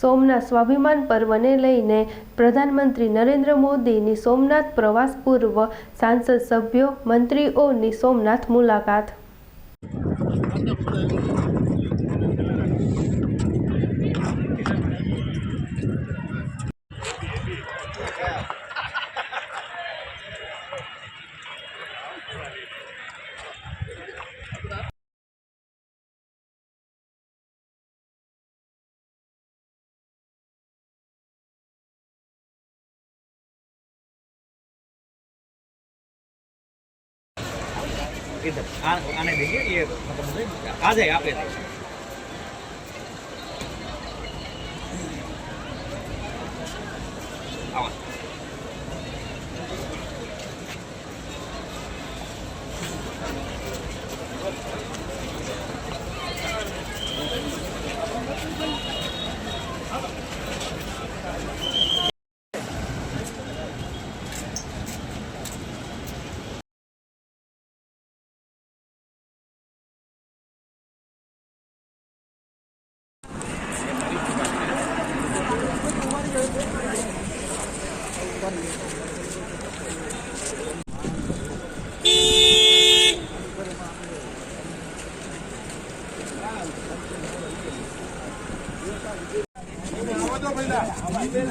સોમનાથ સ્વાભિમાન પર્વને લઈને પ્રધાનમંત્રી નરેન્દ્ર મોદીની સોમનાથ પ્રવાસ પૂર્વ સાંસદ સભ્યો, મંત્રીઓની સોમનાથ મુલાકાત. इधर आ- आने देंगे ये मतलब आ जाए आप ले जाइए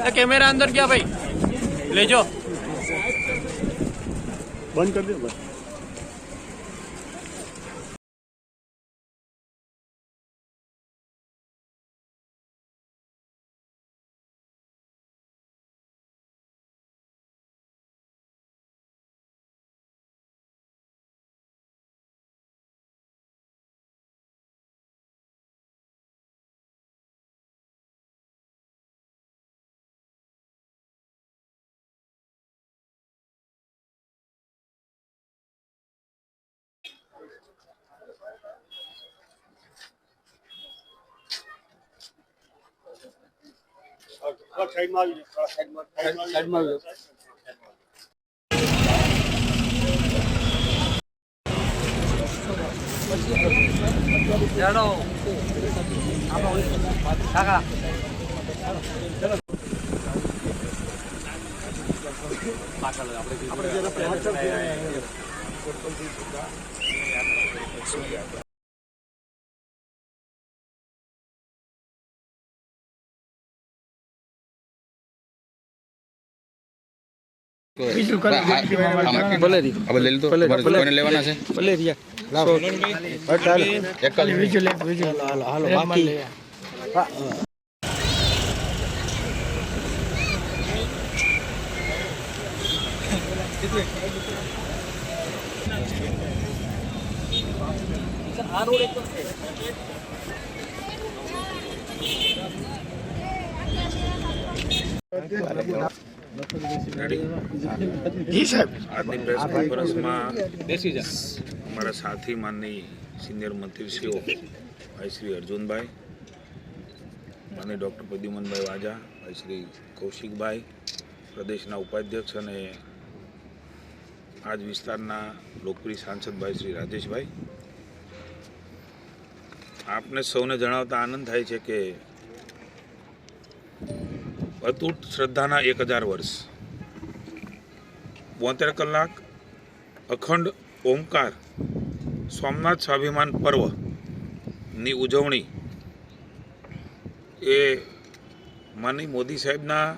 કેમેરા અંદર ગયા ભાઈ. લેજો. બંધ કરી દે સાઈડમાં આવી જાઓ સાઈડમાં સાઈડમાં આવી જાઓ ભલે રી હવે લઈ લીધો કોઈને લેવાના છે ભલે રિયા એક જ બાકી આજની પ્રેસ કોન્ફરન્સમાં અમારા સાથી માનની સિનિયર મંત્રીશ્રીઓ ભાઈ શ્રી અર્જુનભાઈ માનની ડૉક્ટર પ્રદ્યુમનભાઈ વાજા ભાઈ શ્રી કૌશિકભાઈ પ્રદેશના ઉપાધ્યક્ષ અને આજ વિસ્તારના લોકપ્રિય સાંસદ ભાઈ શ્રી રાજેશભાઈ. આપને સૌને જણાવતા આનંદ થાય છે કે અતૂટ શ્રદ્ધાના એક હજાર વર્ષ. બોતેર કલાક અખંડ ઓમકાર સોમનાથ સ્વાભિમાન પર્વની ઉજવણી એ માની મોદી સાહેબના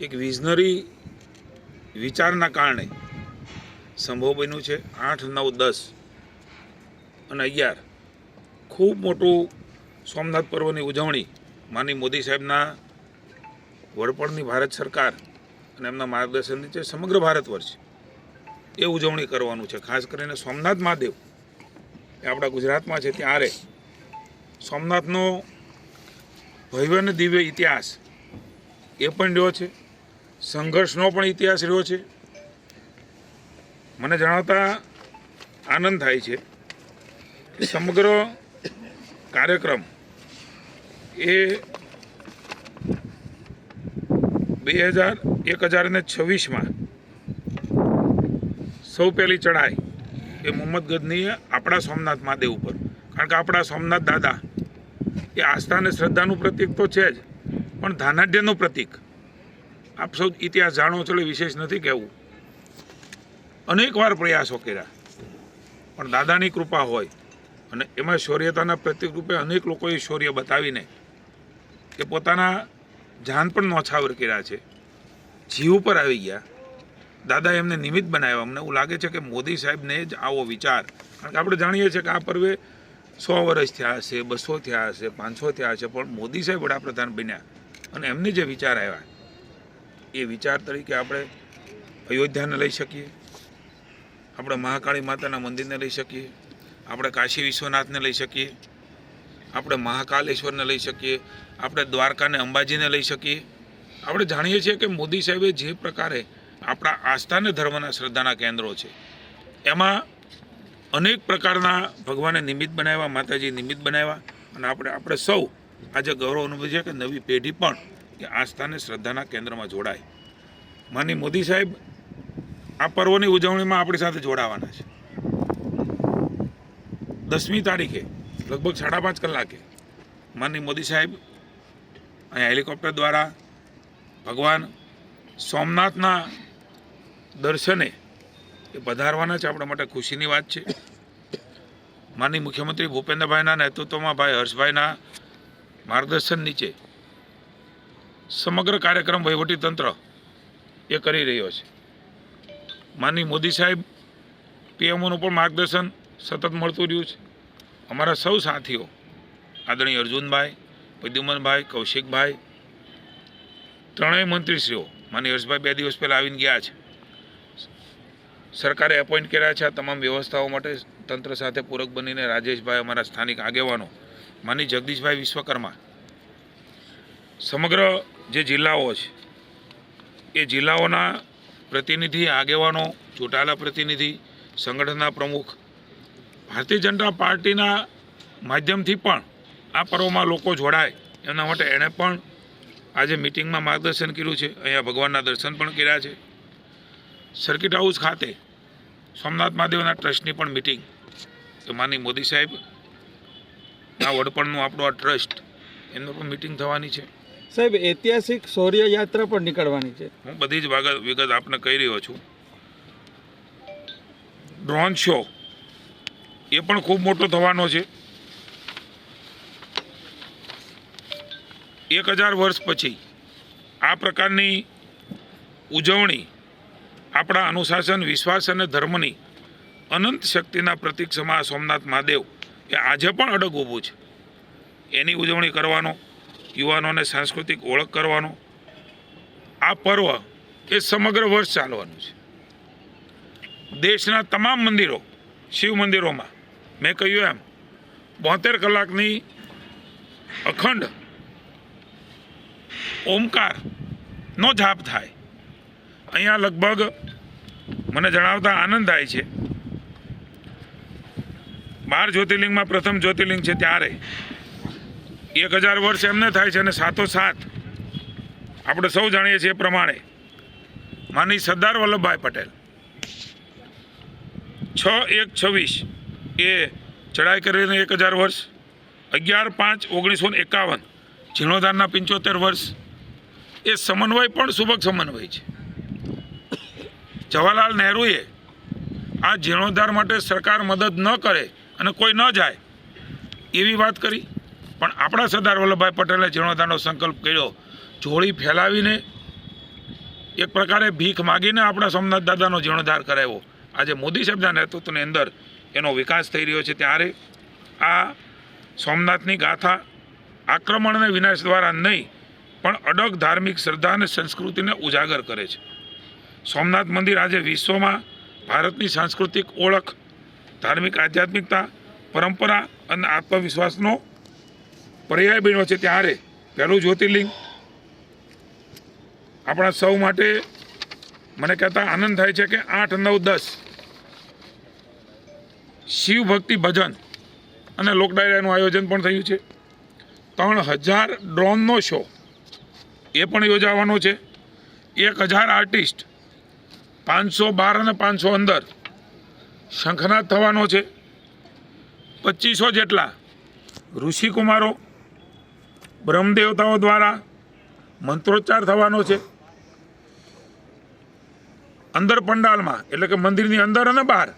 એક વિઝનરી વિચારના કારણે સંભવ બન્યું છે. આઠ, નવ, દસ અને અગિયાર ખૂબ મોટું સોમનાથ પર્વની ઉજવણી માની મોદી સાહેબના વડપણની ભારત સરકાર અને એમના માર્ગદર્શન નીચે સમગ્ર ભારત વર્ષ એ ઉજવણી કરવાનું છે. ખાસ કરીને સોમનાથ મહાદેવ. એ આપણા ગુજરાતમાં છે ત્યારે સોમનાથનો ભવ્ય અને દિવ્ય ઇતિહાસ એ પણ રહ્યો છે. સંઘર્ષનો પણ ઇતિહાસ રહ્યો છે. મને જણાવતા આનંદ થાય છે સમગ્ર કાર્યક્રમ એ બે હજાર એક હજાર ને છવ્વીસમાં સૌ પહેલી ચઢાઈ એ મોહમ્મદ ગજનીએ આપણા સોમનાથ મહાદેવ ઉપર. કારણ કે આપણા સોમનાથ દાદા એ આસ્થા અને શ્રદ્ધાનું પ્રતીક તો છે જ, પણ ધાનાઢ્યનું પ્રતીક. આપ સૌ ઇતિહાસ જાણો છો એટલે વિશેષ નથી કહેવું. અનેક વાર પ્રયાસો કર્યા, પણ દાદાની કૃપા હોય અને એમાં શૌર્યતાના પ્રતિક રૂપે અનેક લોકોએ શૌર્ય બતાવીને એ પોતાના જાન પણ નોછાવર કર્યા છે. જીવ પર આવી ગયા. દાદા એમને નિમિત્ત બનાવ્યા. અમને એવું લાગે છે કે મોદી સાહેબને જ આવો વિચાર. કારણ કે આપણે જાણીએ છીએ કે આ પર્વે સો વર્ષ થયા હશે, બસો થયા હશે, પાંચસો થયા હશે, પણ મોદી સાહેબ વડાપ્રધાન બન્યા. અને એમને જે વિચાર આવ્યા, એ વિચાર તરીકે આપણે અયોધ્યાને લઈ શકીએ. આપણે મહાકાળી માતાના મંદિરને લઈ શકીએ. આપણે કાશી વિશ્વનાથને લઈ શકીએ. આપણે મહાકાલેશ્વરને લઈ શકીએ. આપણે દ્વારકાને અંબાજીને લઈ શકીએ. આપણે જાણીએ છીએ કે મોદી સાહેબે જે પ્રકારે આપણા આસ્થાને ધર્મના શ્રદ્ધાના કેન્દ્રો છે, એમાં અનેક પ્રકારના ભગવાને નિમિત્ત બનાવ્યા, માતાજી નિમિત્ત બનાવ્યા અને આપણે આપણે સૌ આજે ગૌરવ અનુભવીએ છે કે નવી પેઢી પણ એ આસ્થાને શ્રદ્ધાના કેન્દ્રમાં જોડાય. માની મોદી સાહેબ આ પર્વની ઉજવણીમાં આપણી સાથે જોડાવાના છે. દસમી તારીખે, લગભગ સાડા પાંચ કલાકે, માનની મોદી સાહેબ અહીંયા હેલિકોપ્ટર દ્વારા ભગવાન સોમનાથના દર્શને એ પધારવાના છે. આપણા માટે ખુશીની વાત છે. માનની મુખ્યમંત્રી ભૂપેન્દ્રભાઈના નેતૃત્વમાં ભાઈ હર્ષભાઈના માર્ગદર્શન નીચે સમગ્ર કાર્યક્રમ વહીવટીતંત્ર એ કરી રહ્યો છે. માનની મોદી સાહેબ પીએમઓનું પણ માર્ગદર્શન સતત મળતું રહ્યું છે. અમારા સૌ સાથીઓ, આદરણીય અર્જુનભાઈ પ્રદ્યુમનભાઈ કૌશિકભાઈ, ત્રણેય મંત્રીશ્રીઓ માની હર્ષભાઈ બે દિવસ પહેલાં આવીને ગયા છે. સરકારે એપોઇન્ટ કર્યા છે તમામ વ્યવસ્થાઓ માટે તંત્ર સાથે પૂરક બનીને રાજેશભાઈ અમારા સ્થાનિક આગેવાનો માની જગદીશભાઈ વિશ્વકર્મા, સમગ્ર જે જિલ્લાઓ છે, એ જિલ્લાઓના પ્રતિનિધિ, આગેવાનો, ચૂંટાયેલા પ્રતિનિધિ, સંગઠનના પ્રમુખ, ભારતીય જનતા પાર્ટીના માધ્યમથી પણ આ પર્વમાં લોકો જોડાય. એના માટે એણે પણ આજે મિટિંગમાં માર્ગદર્શન કર્યું છે. અહીંયા ભગવાનના દર્શન પણ કર્યા છે. સર્કિટ હાઉસ ખાતે સોમનાથ મહાદેવના ટ્રસ્ટની પણ મિટિંગ. તો માની મોદી સાહેબ આ વડપણનું આપણું આ ટ્રસ્ટ એમનું પણ મિટિંગ થવાની છે. સાહેબ ઐતિહાસિક શૌર્ય યાત્રા પણ નીકળવાની છે. હું બધી જ વિગત આપને કહી રહ્યો છું. ડ્રોન શો એ પણ ખૂબ મોટો થવાનો છે. એક હજાર વર્ષ પછી આ પ્રકારની ઉજવણી આપણા અનુશાસન, વિશ્વાસ અને ધર્મની અનંત શક્તિના પ્રતિક સમા સોમનાથ મહાદેવ એ આજે પણ અડગ ઊભું છે. એની ઉજવણી કરવાનો યુવાનોને સાંસ્કૃતિક ઓળખ કરવાનો, આ પર્વ એ સમગ્ર વર્ષ ચાલવાનું છે. દેશના તમામ મંદિરો, શિવ મંદિરોમાં, મેં કહ્યું એમ, બોતેર કલાકની અખંડ ઓમકારનો જાપ થાય. અહીંયા લગભગ મને જણાવતા આનંદ થાય છે. બાર જ્યોતિર્લિંગમાં પ્રથમ જ્યોતિર્લિંગ છે ત્યારે. એક હજાર વર્ષ એમને થાય છે અને સાતો સાત આપણે સૌ જાણીએ છીએ એ પ્રમાણે. માની સરદાર વલ્લભભાઈ પટેલ. છ એક છવ્વીસ એ ચડાઈ કરીને એક હજાર વર્ષ. અગિયાર પાંચ ઓગણીસો એકાવન. જીર્ણોધારના પંચોતેર વર્ષ. એ સમન્વય પણ સુબક સમન્વય છે. જવાહરલાલ નહેરુએ આ જીર્ણોદ્ધાર માટે સરકાર મદદ ન કરે અને કોઈ ન જાય એવી વાત કરી. પણ આપણા સરદાર વલ્લભભાઈ પટેલે જીર્ણોદ્ધારનો સંકલ્પ કર્યો. જોડી ફેલાવીને એક પ્રકારે ભીખ માગીને આપણા સોમનાથ દાદાનો જીર્ણોદ્ધાર કરાવ્યો. આજે મોદી સાહેબના નેતૃત્વની અંદર એનો વિકાસ થઈ રહ્યો છે ત્યારે આ સોમનાથની ગાથા આક્રમણ અને વિનાશ દ્વારા નહીં પણ અડગ ધાર્મિક શ્રદ્ધા અને સંસ્કૃતિને ઉજાગર કરે છે. સોમનાથ મંદિર આજે વિશ્વમાં ભારતની સાંસ્કૃતિક ઓળખ, ધાર્મિક આધ્યાત્મિકતા, પરંપરા અને આત્મવિશ્વાસનો પર્યાય બન્યો છે ત્યારે પહેલું જ્યોતિર્લિંગ. આપણા સૌ માટે મને કહેતા આનંદ થાય છે કે આઠ, નવ, દસ શિવ ભક્તિ ભજન અને લોકડાયરાનું આયોજન પણ થયું છે. ત્રણ હજાર ડ્રોનનો શો એ પણ યોજાવાનો છે. એક હજાર આર્ટિસ્ટ, પાંચસો બાર અને પાંચસો અંદર શંખનાદ થવાનો છે. પચીસો જેટલા ઋષિકુમારો, બ્રહ્મદેવતાઓ દ્વારા મંત્રોચ્ચાર થવાનો છે. અંદર પંડાલમાં, એટલે કે મંદિરની અંદર અને બહાર,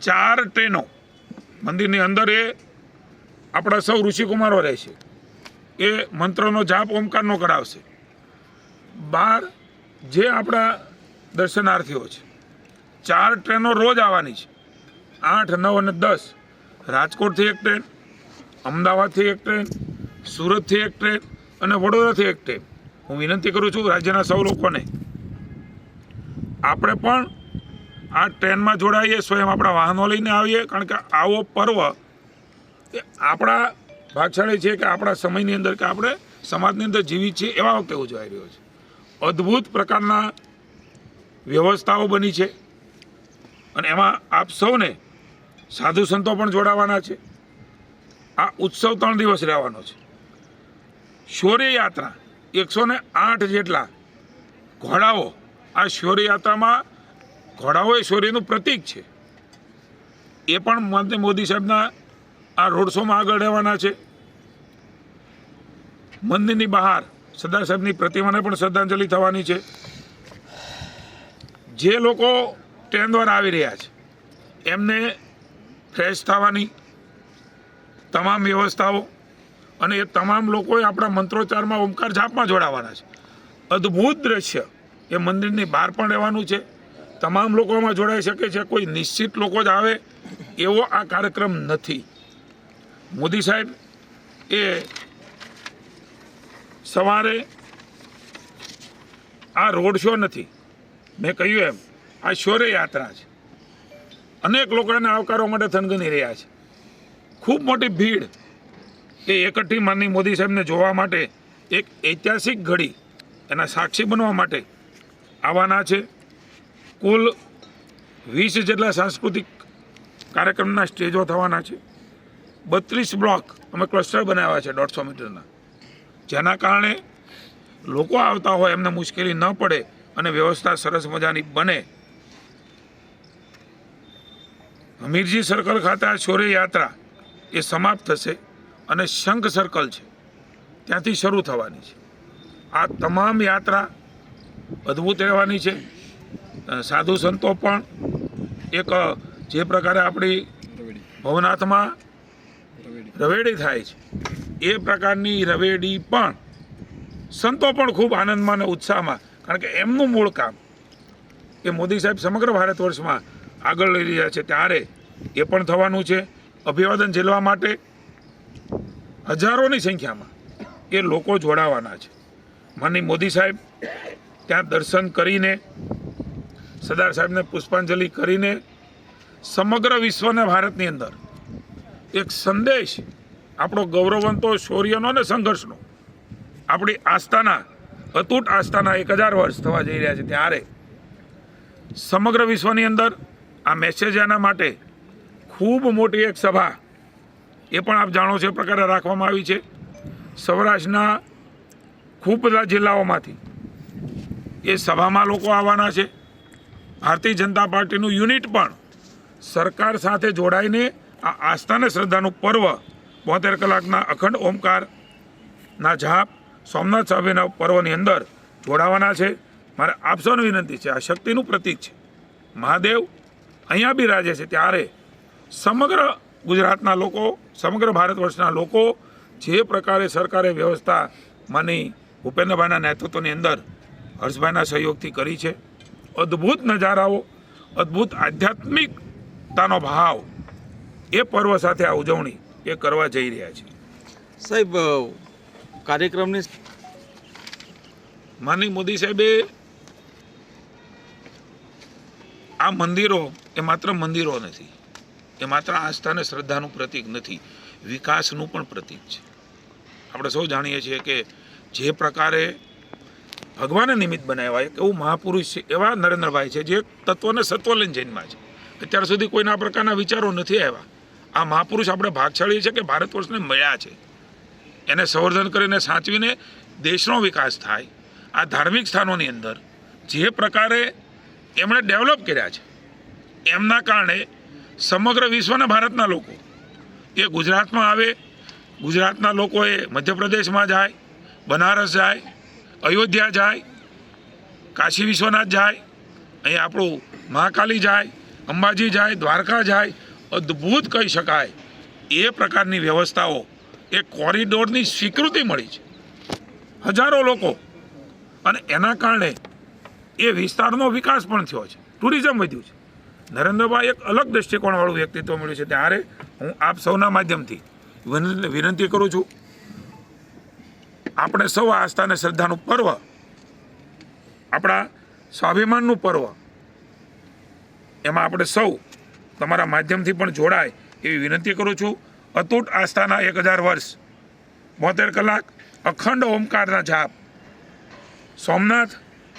ચાર ટ્રેનો. મંદિરની અંદર એ આપણા સૌ ઋષિકુમારો રહેશે એ મંત્રનો જાપ ઓમકારનો કરાવશે. બાર જે આપણા દર્શનાર્થીઓ છે, ચાર ટ્રેનો રોજ આવવાની છે. આઠ, નવ અને દસ રાજકોટથી એક ટ્રેન, અમદાવાદથી એક ટ્રેન, સુરતથી એક ટ્રેન અને વડોદરાથી એક ટ્રેન. હું વિનંતી કરું છું રાજ્યના સૌ લોકોને, આપણે પણ આ ટ્રેનમાં જોડાઈએ, સ્વયં આપણા વાહનો લઈને આવીએ, કારણ કે આવો પર્વ એ આપણા ભાગશાળી છે કે આપણા સમયની અંદર કે આપણે સમાજની અંદર જીવી છીએ એવા વખતે ઉજવાઈ રહ્યો છે. અદ્ભુત પ્રકારના વ્યવસ્થાઓ બની છે અને એમાં આપ સૌને સાધુ સંતો પણ જોડાવાના છે. આ ઉત્સવ ત્રણ દિવસ રહેવાનો છે. શૌર્ય યાત્રા એકસો ને આઠ જેટલા ઘોડાઓ આ શૌર્ય યાત્રામાં ઘોડાઓ એ શૌર્યનું પ્રતીક છે. એ પણ મોદી સાહેબના આ રોડ શોમાં આગળ રહેવાના છે. મંદિરની બહાર સરદાર સાહેબની પ્રતિમાને પણ શ્રદ્ધાંજલિ થવાની છે. જે લોકો ટ્રેન દ્વારા આવી રહ્યા છે, એમને ફ્રેશ થવાની તમામ વ્યવસ્થાઓ અને એ તમામ લોકોએ આપણા મંત્રોચ્ચારમાં ઓમકાર જાપમાં જોડાવાના છે. અદ્ભુત દ્રશ્ય એ મંદિરની બહાર પણ રહેવાનું છે. તમામ લોકોમાં જોડાઈ શકે છે. કોઈ નિશ્ચિત લોકો જ આવે એવો આ કાર્યક્રમ નથી. મોદી સાહેબ, એ સવારે આ રોડ શો નથી. મેં કહ્યું એમ, આ શૌર્ય યાત્રા છે. અનેક લોકોને આવકારવા માટે થનગની રહ્યા છે. ખૂબ મોટી ભીડ એ એકઠી માનની મોદી સાહેબને જોવા માટે એક ઐતિહાસિક ઘડી એના સાક્ષી બનવા માટે આવવાના છે. કુલ વીસ જેટલા સાંસ્કૃતિક કાર્યક્રમના સ્ટેજો થવાના છે. બત્રીસ બ્લોક અમે ક્લસ્ટર બનાવ્યા છે દોઢસો મીટરના. જેના કારણે લોકો આવતા હોય, એમને મુશ્કેલી ન પડે અને વ્યવસ્થા સરસ મજાની બને. હમીરજી સર્કલ ખાતે આ શૌર્ય યાત્રા એ સમાપ્ત થશે અને શંખ સર્કલ છે. ત્યાંથી શરૂ થવાની છે. આ તમામ યાત્રા અદ્ભુત રહેવાની છે. સાધુ સંતો પણ એક જે પ્રકારે આપણી ભવનાથમાં રવેડી થાય છે. એ પ્રકારની રવેડી પણ સંતો પણ ખૂબ આનંદમાં અને ઉત્સાહમાં, કારણ કે એમનું મૂળ કામ એ મોદી સાહેબ સમગ્ર ભારત વર્ષમાં આગળ લઈ રહ્યા છે. ત્યારે એ પણ થવાનું છે. અભિવાદન ઝીલવા માટે હજારોની સંખ્યામાં એ લોકો જોડાવાના છે. માનની મોદી સાહેબ ત્યાં દર્શન કરીને, સરદાર સાહેબને પુષ્પાંજલિ કરીને સમગ્ર વિશ્વને ભારતની અંદર એક સંદેશ આપણો ગૌરવંતો શૌર્યનો અને સંઘર્ષનો. આપણી આસ્થાના, અતૂટ આસ્થાના એક હજાર વર્ષ થવા જઈ રહ્યા છે ત્યારે. સમગ્ર વિશ્વની અંદર આ મેસેજ એના માટે ખૂબ મોટી એક સભા, એ પણ આપ જાણો છો એ પ્રકારે રાખવામાં આવી છે. સૌરાષ્ટ્રના ખૂબ બધા જિલ્લાઓમાંથી એ સભામાં લોકો આવવાના છે. ભારતીય જનતા પાર્ટીનું યુનિટ પણ સરકાર સાથે જોડાઈને આ આસ્થા અને શ્રદ્ધાનું પર્વ બોતેર કલાકના અખંડ ઓમકારના જાપ સોમનાથ સાહેબના પર્વની અંદર જોડાવાના છે. મારે આપ સૌને વિનંતી છે, આ શક્તિનું પ્રતીક છે. મહાદેવ અહીંયા બી રાજે છે ત્યારે સમગ્ર ગુજરાતના લોકો, સમગ્ર ભારત વર્ષના લોકો જે પ્રકારે સરકારે વ્યવસ્થા માની ભૂપેન્દ્રભાઈના નેતૃત્વની અંદર હર્ષભાઈના સહયોગથી કરી છે. અદ્ભુત નજારાઓ, અદ્ભુત આધ્યાત્મિકતાનો ભાવ એ પર્વ સાથે આ ઉજવણી એ કરવા જઈ રહ્યા છે. સાહેબ કાર્યક્રમની માનની મોદી સાહેબે આ મંદિરો એ માત્ર મંદિરો નથી એ માત્ર આસ્થા અને શ્રદ્ધાનું પ્રતીક નથી વિકાસનું પણ પ્રતીક છે. આપણે સૌ જાણીએ છીએ કે જે પ્રકારે ભગવાને નિમિત્ત બનાવ્યા એક એવું મહાપુરુષ છે એવા નરેન્દ્રભાઈ છે જે તત્વને સત્વ લઈને જન્મા છે. અત્યાર સુધી કોઈના પ્રકારના વિચારો નથી આવ્યા. આ મહાપુરુષ આપણે ભાગશાળી છે કે ભારત વર્ષને મળ્યા છે. એને સંવર્ધન કરીને સાચવીને દેશનો વિકાસ થાય. આ ધાર્મિક સ્થાનોની અંદર જે પ્રકારે એમણે ડેવલપ કર્યા છે, એમના કારણે સમગ્ર વિશ્વના ભારતના લોકો એ ગુજરાતમાં આવે, ગુજરાતના લોકોએ મધ્યપ્રદેશમાં જાય, બનારસ જાય, અયોધ્યા જાય, કાશી વિશ્વનાથ જાય અહીં આપણું મહાકાલી જાય, અંબાજી જાય, દ્વારકા જાય અદ્ભુત કહી શકાય. એ પ્રકારની વ્યવસ્થાઓ, એ કોરિડોરની સ્વીકૃતિ મળી છે. હજારો લોકો. અને એના કારણે એ વિસ્તારનો વિકાસ પણ થયો છે. ટુરિઝમ વધ્યું છે. નરેન્દ્રભાઈ એક અલગ દ્રષ્ટિકોણવાળું વ્યક્તિત્વ મળ્યું છે. ત્યારે હું આપ સૌના માધ્યમથી વિનંતી કરું છું, આપણે સૌ આસ્થા અને શ્રદ્ધાનું પર્વ, આપણા સ્વાભિમાનનું પર્વ, એમાં આપણે સૌ તમારા માધ્યમથી પણ જોડાય એવી વિનંતી કરું છું. અતૂટ આસ્થાના એક હજાર વર્ષ, બોતેર કલાક, અખંડ ઓમકારના જાપ. સોમનાથ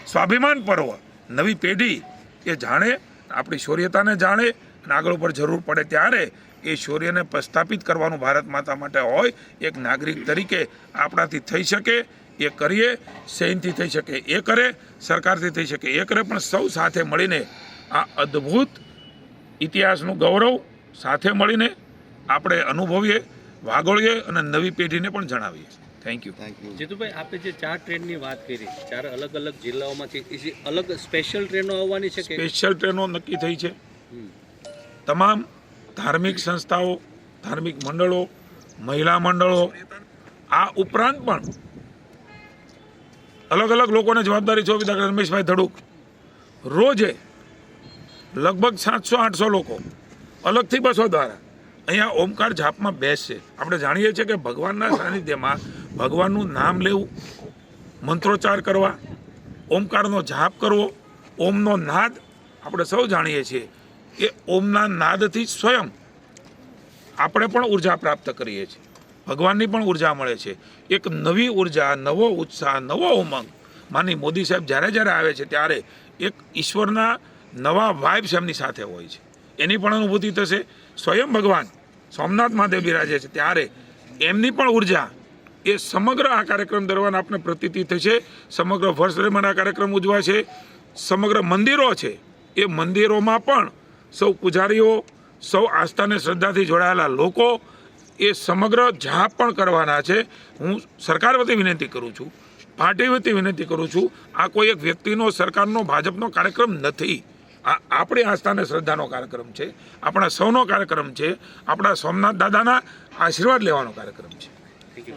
સ્વાભિમાન પર્વ, નવી પેઢી એ જાણે, આપણી શૌર્યતાને જાણે અને આગળ ઉપર જરૂર પડે ત્યારે એ શૌર્યને પ્રસ્થાપિત કરવાનું ભારત માતા માટે હોય, એક નાગરિક તરીકે આપણાથી થઈ શકે, એ કરીએ સૈનથી થઈ શકે, એ કરે, સરકારથી થઈ શકે, એ કરે, પણ સૌ સાથે મળીને આ અદ્ભુત ઇતિહાસનું ગૌરવ સાથે મળીને આપણે અનુભવીએ વાગોળીએ અને નવી પેઢીને પણ જણાવીએ. થેન્ક યુ જીતુભાઈ આપે જે ચાર ટ્રેનની વાત કરી ચાર અલગ અલગ જિલ્લાઓમાંથી એ અલગ સ્પેશિયલ ટ્રેનો આવવાની છે સ્પેશિયલ ટ્રેનો નક્કી થઈ છે. તમામ ધાર્મિક સંસ્થાઓ ધાર્મિક મંડળો મહિલા મંડળો આ ઉપરાંત પણ અલગ અલગ લોકોને જવાબદારી છે દાખલા રમેશભાઈ ધડુક. રોજે લગભગ સાતસો, આઠસો લોકો. અલગથી બસો દ્વારા. અહીંયા ઓમકાર જાપમાં બેસશે. આપણે જાણીએ છીએ કે ભગવાનના સાનિધ્યમાં ભગવાનનું નામ લેવું, મંત્રોચ્ચાર કરવા, ઓમકારનો જાપ કરવો, ઓમનો નાદ, આપણે સૌ જાણીએ છીએ કે ઓમના નાદથી સ્વયં આપણે પણ ઊર્જા પ્રાપ્ત કરીએ છીએ. ભગવાનની પણ ઊર્જા મળે છે. એક નવી ઊર્જા, નવો ઉત્સાહ, નવો ઉમંગ. માની મોદી સાહેબ જ્યારે જ્યારે આવે છે ત્યારે એક ઈશ્વરના નવા વાઇબ્સ એમની સાથે હોય છે. એની પણ અનુભૂતિ થશે. સ્વયં ભગવાન સોમનાથ મહાદેવ બિરાજે છે ત્યારે એમની પણ ઊર્જા એ સમગ્ર આ કાર્યક્રમ દરમિયાન આપણે પ્રતીતિ થશે. સમગ્ર વર્ષ દરમિયાન આ કાર્યક્રમ ઉજવાશે. સમગ્ર મંદિરો છે એ મંદિરોમાં પણ સૌ પૂજારીઓ, સૌ આસ્થાને શ્રદ્ધાથી જોડાયેલા લોકો એ સમગ્ર જાપ પણ કરવાના છે. હું સરકાર વતી વિનંતી કરું છું, પાર્ટી વતી વિનંતી કરું છું. આ કોઈ એક વ્યક્તિનો, સરકારનો, ભાજપનો કાર્યક્રમ નથી. આ આપણી આસ્થાને શ્રદ્ધાનો કાર્યક્રમ છે આપણા સૌનો કાર્યક્રમ છે આપણા સોમનાથ દાદાના આશીર્વાદ લેવાનો કાર્યક્રમ છે. Thank you